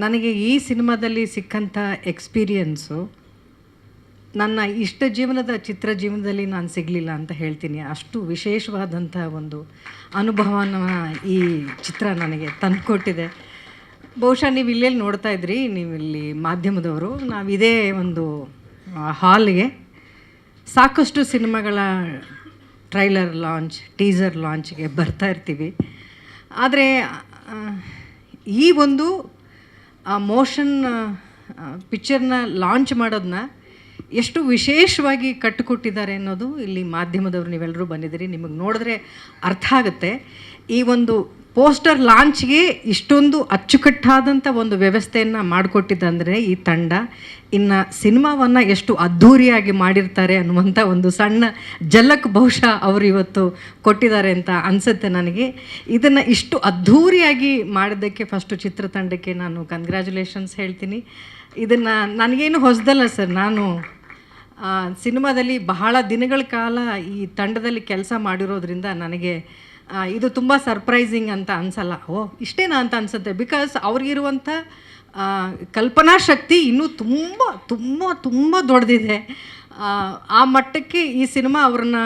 ನನಗೆ ಈ ಸಿನಿಮಾದಲ್ಲಿ ಸಿಕ್ಕಂಥ ಎಕ್ಸ್ಪೀರಿಯನ್ಸು ನನ್ನ ಇಷ್ಟ ಜೀವನದ ಚಿತ್ರ ಜೀವನದಲ್ಲಿ ನಾನು ಸಿಗಲಿಲ್ಲ ಅಂತ ಹೇಳ್ತೀನಿ. ಅಷ್ಟು ವಿಶೇಷವಾದಂಥ ಒಂದು ಅನುಭವನ ಈ ಚಿತ್ರ ನನಗೆ ತಂದುಕೊಟ್ಟಿದೆ. ಬಹುಶಃ ನೀವು ಇಲ್ಲೆಲ್ಲಿ ನೋಡ್ತಾ ಇದ್ರಿ, ನೀವು ಇಲ್ಲಿ ಮಾಧ್ಯಮದವರು, ನಾವು ಇದೇ ಒಂದು ಹಾಲ್ಗೆ. ಸಾಕಷ್ಟು ಸಿನಿಮಾಗಳ ಟ್ರೈಲರ್ ಲಾಂಚ್, ಟೀಸರ್ ಲಾಂಚ್ಗೆ ಬರ್ತಾ ಇರ್ತೀವಿ. ಆದರೆ ಈ ಒಂದು ಮೋಷನ್ ಪಿಕ್ಚರ್ನ ಲಾಂಚ್ ಮಾಡೋದನ್ನ ಎಷ್ಟು ವಿಶೇಷವಾಗಿ ಕಟ್ಟಿಕೊಟ್ಟಿದ್ದಾರೆ ಅನ್ನೋದು ಇಲ್ಲಿ ಮಾಧ್ಯಮದವರು ನೀವೆಲ್ಲರೂ ಬಂದಿದ್ದೀರಿ, ನಿಮಗೆ ನೋಡಿದ್ರೆ ಅರ್ಥ ಆಗುತ್ತೆ. ಈ ಒಂದು ಪೋಸ್ಟರ್ ಲಾಂಚ್ಗೆ ಇಷ್ಟೊಂದು ಅಚ್ಚುಕಟ್ಟಾದಂಥ ಒಂದು ವ್ಯವಸ್ಥೆಯನ್ನು ಮಾಡಿಕೊಟ್ಟಿದ್ದಂದರೆ ಈ ತಂಡ ಇನ್ನು ಸಿನಿಮಾವನ್ನು ಎಷ್ಟು ಅದ್ಧೂರಿಯಾಗಿ ಮಾಡಿರ್ತಾರೆ ಅನ್ನುವಂಥ ಒಂದು ಸಣ್ಣ ಜಲಕ್ ಬಹುಶಃ ಅವರು ಇವತ್ತು ಕೊಟ್ಟಿದ್ದಾರೆ ಅಂತ ಅನಿಸುತ್ತೆ ನನಗೆ. ಇದನ್ನು ಇಷ್ಟು ಅದ್ಧೂರಿಯಾಗಿ ಮಾಡಿದ್ದಕ್ಕೆ ಫಸ್ಟು ಚಿತ್ರತಂಡಕ್ಕೆ ನಾನು ಕಂಗ್ರ್ಯಾಚುಲೇಷನ್ಸ್ ಹೇಳ್ತೀನಿ. ಇದನ್ನು ನನಗೇನು ಹೊಸದಲ್ಲ ಸರ್ ನಾನು ಸಿನಿಮಾದಲ್ಲಿ ಬಹಳ ದಿನಗಳ ಕಾಲ ಈ ತಂಡದಲ್ಲಿ ಕೆಲಸ ಮಾಡಿರೋದ್ರಿಂದ ನನಗೆ ಇದು ತುಂಬ ಸರ್ಪ್ರೈಸಿಂಗ್ ಅಂತ ಅನ್ಸಲ್ಲ. ಓ ಇಷ್ಟೇನಾ ಅಂತ ಅನ್ಸುತ್ತೆ. ಬಿಕಾಸ್ ಅವ್ರಿಗಿರುವಂಥ ಕಲ್ಪನಾ ಶಕ್ತಿ ಇನ್ನೂ ತುಂಬ ತುಂಬ ತುಂಬ ದೊಡ್ಡದಿದೆ. ಆ, ಮಟ್ಟಕ್ಕೆ ಈ ಸಿನಿಮಾ ಅವ್ರನ್ನ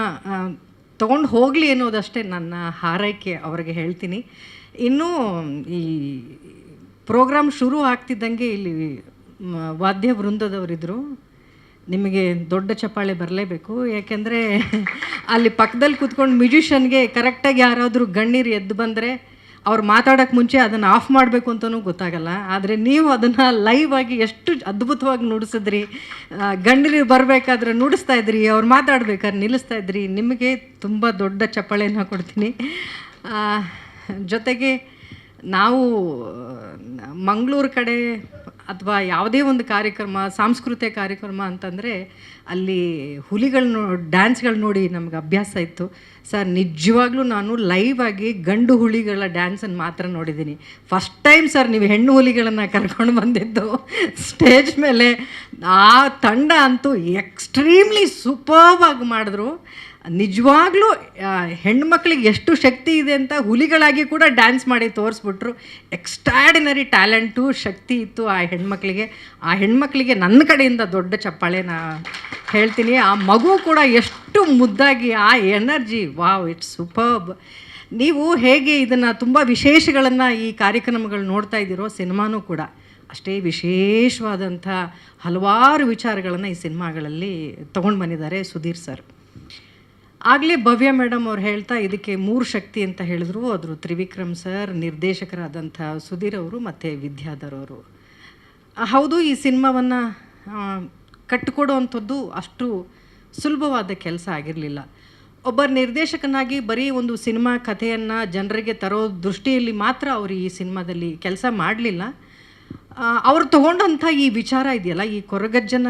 ತೊಗೊಂಡು ಹೋಗಲಿ ಅನ್ನೋದಷ್ಟೇ ನನ್ನ ಹಾರೈಕೆ ಅವ್ರಿಗೆ ಹೇಳ್ತೀನಿ. ಇನ್ನೂ ಈ ಪ್ರೋಗ್ರಾಮ್ ಶುರು ಆಗ್ತಿದ್ದಂಗೆ ಇಲ್ಲಿ ವಾದ್ಯ ವೃಂದದವರಿದ್ದರು ನಿಮಗೆ ದೊಡ್ಡ ಚಪ್ಪಾಳೆ ಬರಲೇಬೇಕು. ಯಾಕೆಂದರೆ ಅಲ್ಲಿ ಪಕ್ಕದಲ್ಲಿ ಕೂತ್ಕೊಂಡು ಮ್ಯೂಜಿಷಿಯನ್ಗೆ ಕರೆಕ್ಟಾಗಿ ಯಾರಾದರೂ ಗಣ್ಣೀರು ಎದ್ದು ಬಂದರೆ ಅವ್ರು ಮಾತಾಡೋಕ್ಕೆ ಮುಂಚೆ ಅದನ್ನು ಆಫ್ ಮಾಡಬೇಕು ಅಂತಲೂ ಗೊತ್ತಾಗಲ್ಲ. ಆದರೆ ನೀವು ಅದನ್ನು ಲೈವ್ ಆಗಿ ಎಷ್ಟು ಅದ್ಭುತವಾಗಿ ನುಡಿಸಿದ್ರಿ. ಗಂಡಲಿ ಬರಬೇಕಾದ್ರೆ ನುಡಿಸ್ತಾ ಇದ್ರಿ, ಅವ್ರು ಮಾತಾಡ್ಬೇಕಾದ್ರೆ ನಿಲ್ಲಿಸ್ತಾ ಇದ್ರಿ. ನಿಮಗೆ ತುಂಬ ದೊಡ್ಡ ಚಪ್ಪಳೆಯನ್ನು ಕೊಡ್ತೀನಿ. ಜೊತೆಗೆ ನಾವು ಮಂಗಳೂರು ಕಡೆ ಅಥವಾ ಯಾವುದೇ ಒಂದು ಕಾರ್ಯಕ್ರಮ ಸಾಂಸ್ಕೃತಿಕ ಕಾರ್ಯಕ್ರಮ ಅಂತಂದರೆ ಅಲ್ಲಿ ಹುಲಿಗಳು ಡ್ಯಾನ್ಸ್ಗಳು ನೋಡಿ ನಮ್ಗೆ ಅಭ್ಯಾಸ ಇತ್ತು. ಸರ್, ನಿಜವಾಗ್ಲೂ ನಾನು ಲೈವ್ ಆಗಿ ಗಂಡು ಹುಲಿಗಳ ಡ್ಯಾನ್ಸನ್ನು ಮಾತ್ರ ನೋಡಿದ್ದೀನಿ. ಫಸ್ಟ್ ಟೈಮ್ ಸರ್, ನೀವು ಹೆಣ್ಣು ಹುಲಿಗಳನ್ನು ಕರ್ಕೊಂಡು ಬಂದಿದ್ದು. ಸ್ಟೇಜ್ ಮೇಲೆ ಆ ತಂಡ ಅಂತೂ ಎಕ್ಸ್ಟ್ರೀಮ್ಲಿ ಸೂಪರ್ವಾಗಿ ಮಾಡಿದ್ರು. ನಿಜವಾಗ್ಲೂ ಹೆಣ್ಮಕ್ಳಿಗೆ ಎಷ್ಟು ಶಕ್ತಿ ಇದೆ ಅಂತ ಹುಲಿಗಳಾಗಿ ಕೂಡ ಡ್ಯಾನ್ಸ್ ಮಾಡಿ ತೋರಿಸ್ಬಿಟ್ರು. ಎಕ್ಸ್ಟ್ರಾಡಿನರಿ ಟ್ಯಾಲೆಂಟು ಶಕ್ತಿ ಇತ್ತು ಆ ಹೆಣ್ಮಕ್ಳಿಗೆ ಆ ಹೆಣ್ಮಕ್ಳಿಗೆ ನನ್ನ ಕಡೆಯಿಂದ ದೊಡ್ಡ ಚಪ್ಪಾಳೆ ನಾ ಹೇಳ್ತೀನಿ. ಆ ಮಗು ಕೂಡ ಎಷ್ಟು ಮುದ್ದಾಗಿ ಆ ಎನರ್ಜಿ, ವಾವ್, ಇಟ್ಸ್ ಸೂಪರ್ಬ್. ನೀವು ಹೇಗೆ ಇದನ್ನು ತುಂಬ ವಿಶೇಷಗಳನ್ನು ಈ ಕಾರ್ಯಕ್ರಮಗಳು ನೋಡ್ತಾ ಇದ್ದೀರೋ ಸಿನಿಮಾನೂ ಕೂಡ ಅಷ್ಟೇ ವಿಶೇಷವಾದಂಥ ಹಲವಾರು ವಿಚಾರಗಳನ್ನು ಈ ಸಿನಿಮಾಗಳಲ್ಲಿ ತೊಗೊಂಡು ಬಂದಿದ್ದಾರೆ ಸುಧೀರ್ ಸರ್. ಆಗಲೇ ಭವ್ಯ ಮೇಡಮ್ ಅವ್ರು ಹೇಳ್ತಾ ಇದಕ್ಕೆ ಮೂರು ಶಕ್ತಿ ಅಂತ ಹೇಳಿದ್ರು. ಅದರ ತ್ರಿವಿಕ್ರಮ್ ಸರ್, ನಿರ್ದೇಶಕರಾದಂಥ ಸುಧೀರ್ ಅವರು ಮತ್ತು ವಿದ್ಯಾಧರ್ ಅವರು. ಹೌದು, ಈ ಸಿನಿಮಾವನ್ನು ಕಟ್ಟಿಕೊಡುವಂಥದ್ದು ಅಷ್ಟು ಸುಲಭವಾದ ಕೆಲಸ ಆಗಿರಲಿಲ್ಲ. ಒಬ್ಬ ನಿರ್ದೇಶಕನಾಗಿ ಬರೀ ಒಂದು ಸಿನಿಮಾ ಕಥೆಯನ್ನು ಜನರಿಗೆ ತರೋ ದೃಷ್ಟಿಯಲ್ಲಿ ಮಾತ್ರ ಅವರು ಈ ಸಿನಿಮಾದಲ್ಲಿ ಕೆಲಸ ಮಾಡಲಿಲ್ಲ. ಅವ್ರು ತಗೊಂಡಂಥ ಈ ವಿಚಾರ ಇದೆಯಲ್ಲ, ಈ ಕೊರಗಜ್ಜನ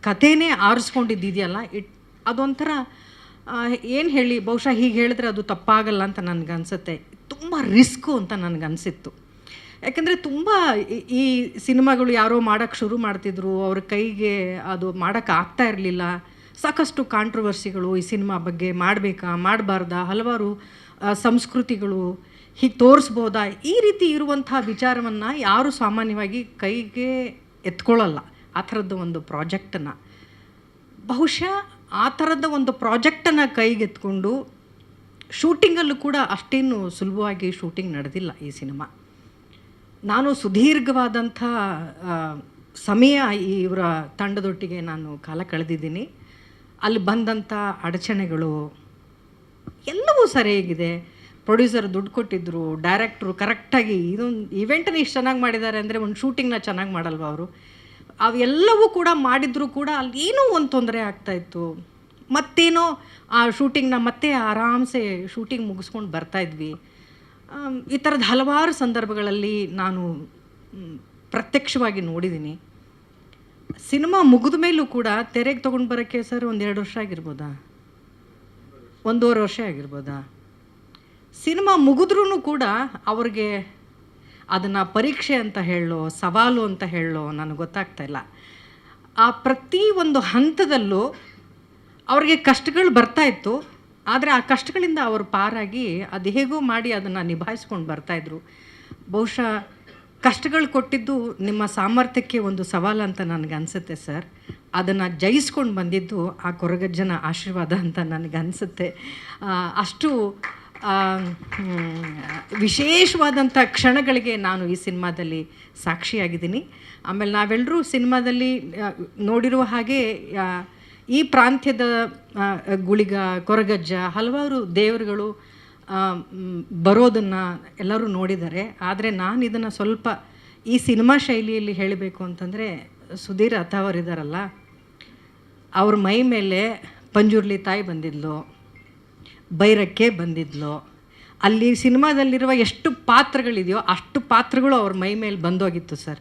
ಕಥೆನೇ ಆರಿಸ್ಕೊಂಡಿದ್ದಿದೆಯಲ್ಲ, ಇಟ್ ಅದೊಂಥರ ಏನು ಹೇಳಿ, ಬಹುಶಃ ಹೀಗೆ ಹೇಳಿದ್ರೆ ಅದು ತಪ್ಪಾಗಲ್ಲ ಅಂತ ನನಗನ್ಸುತ್ತೆ. ತುಂಬ ರಿಸ್ಕು ಅಂತ ನನಗನ್ಸಿತ್ತು. ಯಾಕಂದರೆ ತುಂಬ ಈ- ಸಿನಿಮಾಗಳು ಯಾರೋ ಮಾಡೋಕ್ಕೆ ಶುರು ಮಾಡ್ತಿದ್ರು, ಅವ್ರ ಕೈಗೆ ಅದು ಮಾಡೋಕ್ಕಾಗ್ತಾ ಇರಲಿಲ್ಲ. ಸಾಕಷ್ಟು ಕಾಂಟ್ರವರ್ಸಿಗಳು ಈ ಸಿನಿಮಾ ಬಗ್ಗೆ ಮಾಡಬೇಕಾ, ಮಾಡಬಾರ್ದಾ, ಹಲವಾರು ಸಂಸ್ಕೃತಿಗಳು ಹೀಗೆ ತೋರಿಸ್ಬೋದಾ? ಈ ರೀತಿ ಇರುವಂಥ ವಿಚಾರವನ್ನು ಯಾರು ಸಾಮಾನ್ಯವಾಗಿ ಕೈಗೆ ಎತ್ಕೊಳ್ಳಲ್ಲ. ಆ ಥರದ್ದು ಒಂದು ಪ್ರಾಜೆಕ್ಟನ್ನು ಬಹುಶಃ ಆ ಥರದ ಒಂದು ಪ್ರಾಜೆಕ್ಟನ್ನು ಕೈಗೆತ್ಕೊಂಡು ಶೂಟಿಂಗಲ್ಲೂ ಕೂಡ ಅಷ್ಟೇನು ಸುಲಭವಾಗಿ ಶೂಟಿಂಗ್ ನಡೆದಿಲ್ಲ ಈ ಸಿನಿಮಾ. ನಾನು ಸುದೀರ್ಘವಾದಂಥ ಸಮಯ ಇವರ ತಂಡದೊಟ್ಟಿಗೆ ನಾನು ಕಾಲ ಕಳೆದಿದ್ದೀನಿ. ಅಲ್ಲಿ ಬಂದಂಥ ಅಡಚಣೆಗಳು ಎಲ್ಲವೂ ಸರಿಯಾಗಿದೆ. ಪ್ರೊಡ್ಯೂಸರ್ ದುಡ್ಡು ಕೊಟ್ಟಿದ್ದರು ಡೈರೆಕ್ಟ್ರು ಕರೆಕ್ಟಾಗಿ ಇದೊಂದು ಇವೆಂಟನ್ನ ಇಷ್ಟು ಚೆನ್ನಾಗಿ ಮಾಡಿದ್ದಾರೆ ಅಂದರೆ ಒಂದು ಶೂಟಿಂಗ್ನ ಚೆನ್ನಾಗಿ ಮಾಡಲ್ವ ಅವರು? ಅವೆಲ್ಲವೂ ಕೂಡ ಮಾಡಿದರೂ ಕೂಡ ಅಲ್ಲಿ ಏನೋ ಒಂದು ತೊಂದರೆ ಆಗ್ತಾಯಿತ್ತು ಮತ್ತೇನೋ ಆ ಶೂಟಿಂಗ್ನ ಮತ್ತೆ ಆರಾಮ್ಸೆ ಶೂಟಿಂಗ್ ಮುಗಿಸ್ಕೊಂಡು ಬರ್ತಾಯಿದ್ವಿ ಈ ಥರದ ಹಲವಾರು ಸಂದರ್ಭಗಳಲ್ಲಿ ನಾನು ಪ್ರತ್ಯಕ್ಷವಾಗಿ ನೋಡಿದ್ದೀನಿ. ಸಿನಿಮಾ ಮುಗಿದ ಮೇಲೂ ಕೂಡ ತೆರೆಗೆ ತೊಗೊಂಡು ಬರೋಕ್ಕೆ ಸರ್ ಒಂದು ಎರಡು ವರ್ಷ ಆಗಿರ್ಬೋದಾ? ಒಂದೂವರೆ ವರ್ಷ ಆಗಿರ್ಬೋದಾ? ಸಿನಿಮಾ ಮುಗಿದ್ರೂ ಕೂಡ ಅವ್ರಿಗೆ ಅದನ್ನು ಪರೀಕ್ಷೆ ಅಂತ ಹೇಳೋ, ಸವಾಲು ಅಂತ ಹೇಳೋ ನನಗೆ ಗೊತ್ತಾಗ್ತಾ ಇಲ್ಲ. ಆ ಪ್ರತಿ ಒಂದು ಹಂತದಲ್ಲೂ ಅವ್ರಿಗೆ ಕಷ್ಟಗಳು ಬರ್ತಾ ಇತ್ತು. ಆದರೆ ಆ ಕಷ್ಟಗಳಿಂದ ಅವರು ಪಾರಾಗಿ ಅದು ಹೇಗೋ ಮಾಡಿ ಅದನ್ನು ನಿಭಾಯಿಸ್ಕೊಂಡು ಬರ್ತಾಯಿದ್ರು ಬಹುಶಃ ಕಷ್ಟಗಳು ಕೊಟ್ಟಿದ್ದು ನಿಮ್ಮ ಸಾಮರ್ಥ್ಯಕ್ಕೆ ಒಂದು ಸವಾಲು ಅಂತ ನನಗೆ ಅನಿಸುತ್ತೆ, ಸರ್. ಅದನ್ನು ಜಯಿಸ್ಕೊಂಡು ಬಂದಿದ್ದು ಆ ಕೊರಗಜ್ಜನ ಆಶೀರ್ವಾದ ಅಂತ ನನಗೆ ಅನಿಸುತ್ತೆ. ಅಷ್ಟು ವಿಶೇಷವಾದಂಥ ಕ್ಷಣಗಳಿಗೆ ನಾನು ಈ ಸಿನಿಮಾದಲ್ಲಿ ಸಾಕ್ಷಿಯಾಗಿದ್ದೀನಿ. ಆಮೇಲೆ ನಾವೆಲ್ಲರೂ ಸಿನಿಮಾದಲ್ಲಿ ನೋಡಿರುವ ಹಾಗೆ ಈ ಪ್ರಾಂತ್ಯದ ಗುಳಿಗ, ಕೊರಗಜ್ಜ, ಹಲವಾರು ದೇವರುಗಳು ಬರೋದನ್ನು ಎಲ್ಲರೂ ನೋಡಿದ್ದಾರೆ. ಆದರೆ ನಾನು ಇದನ್ನು ಸ್ವಲ್ಪ ಈ ಸಿನಿಮಾ ಶೈಲಿಯಲ್ಲಿ ಹೇಳಬೇಕು ಅಂತಂದರೆ ಸುಧೀರ್ ಅಥವರಿದ್ದಾರಲ್ಲ ಅವ್ರ ಮೈ ಮೇಲೆ ಪಂಜುರ್ಲಿ ತಾಯಿ ಬಂದಿದ್ಲು, ಬೈರಕ್ಕೆ ಬಂದಿದ್ಲು. ಅಲ್ಲಿ ಸಿನಿಮಾದಲ್ಲಿರುವ ಎಷ್ಟು ಪಾತ್ರಗಳಿದೆಯೋ ಅಷ್ಟು ಪಾತ್ರಗಳು ಅವ್ರ ಮೈ ಮೇಲೆ ಬಂದೋಗಿತ್ತು ಸರ್.